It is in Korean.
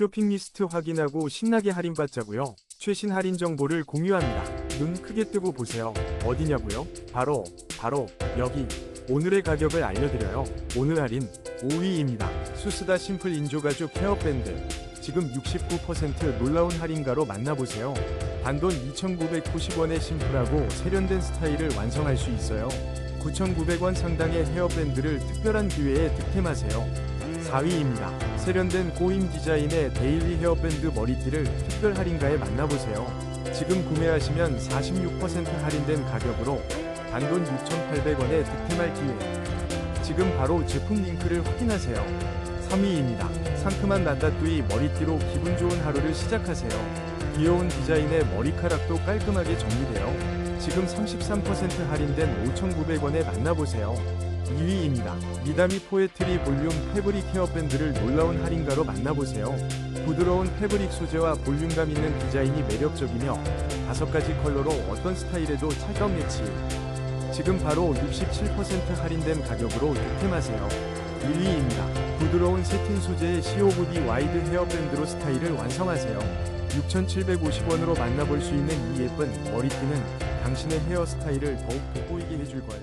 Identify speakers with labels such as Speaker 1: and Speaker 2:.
Speaker 1: 쇼핑 리스트 확인하고 신나게 할인받자고요. 최신 할인 정보를 공유합니다. 눈 크게 뜨고 보세요. 어디냐고요? 바로 바로 여기. 오늘의 가격을 알려드려요. 오늘 할인 5위입니다. 수스다 심플 인조가죽 헤어밴드. 지금 69% 놀라운 할인가로 만나보세요. 단돈 2,990원에 심플하고 세련된 스타일을 완성할 수 있어요. 9,900원 상당의 헤어밴드를 특별한 기회에 득템하세요. 4위입니다. 세련된 고임 디자인의 데일리 헤어밴드 머리띠를 특별 할인가에 만나보세요. 지금 구매하시면 46% 할인된 가격으로 단돈 6,800원에 득템할 기회. 지금 바로 제품 링크를 확인하세요. 3위입니다. 상큼한 난다뚜이 머리띠로 기분 좋은 하루를 시작하세요. 귀여운 디자인의 머리카락도 깔끔하게 정리되어 지금 33% 할인된 5,900원에 만나보세요. 2위입니다. 미다미 포에트리 볼륨 패브릭 헤어밴드를 놀라운 할인가로 만나보세요. 부드러운 패브릭 소재와 볼륨감 있는 디자인이 매력적이며 다섯 가지 컬러로 어떤 스타일에도 찰떡 매치. 지금 바로 67% 할인된 가격으로 득템하세요. 1위입니다. 부드러운 세틴 소재의 COVD 와이드 헤어밴드로 스타일을 완성하세요. 6,750원으로 만나볼 수 있는 이 예쁜 머리띠는 당신의 헤어스타일을 더욱 돋보이게 해줄 거예요.